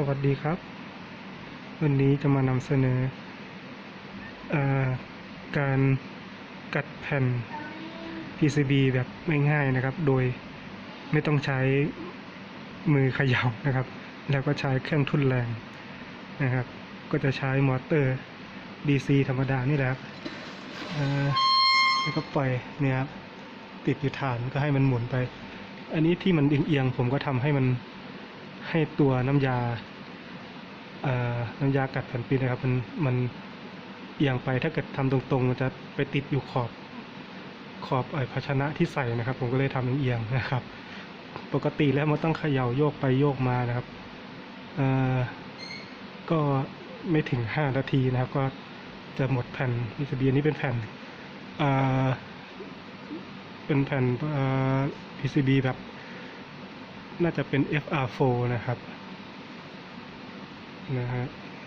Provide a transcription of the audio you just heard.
สวัสดีครับ วันนี้จะมานำเสนออการกัดแผ่น PCB แบบง่ายๆนะครับ โดยไม่ต้องใช้มือเขย่านะครับ แล้วก็ใช้เครื่องทุ่นแรงนะครับ ก็จะใช้มอเตอร์ DC ธรรมดานี่แหละครับแล้วก็ปล่อยเนี่ยครับติดอยู่ฐานก็ให้มันหมุนไป อันนี้ที่มันเอียงๆผมก็ทำให้มัน ให้ตัวน้ำยาน้ำยากัดแผ่นปีนะครับ มันมันเอียงไปถ้าเกิดทำตรงๆ มันจะไปติดอยู่ขอบขอบไอ้ภาชนะที่ใส่นะครับ ผมก็เลยทำเอียงนะครับ ปกติแล้วมันต้องเขย่าโยกไปโยกมานะครับก็ไม่ถึงห้านาทีนะครับ ก็จะหมดแผ่น PCB อันนี้เป็นแผ่นเป็นแผ่น PCB แบบ น่าจะเป็น FR4 นะครับนะฮะ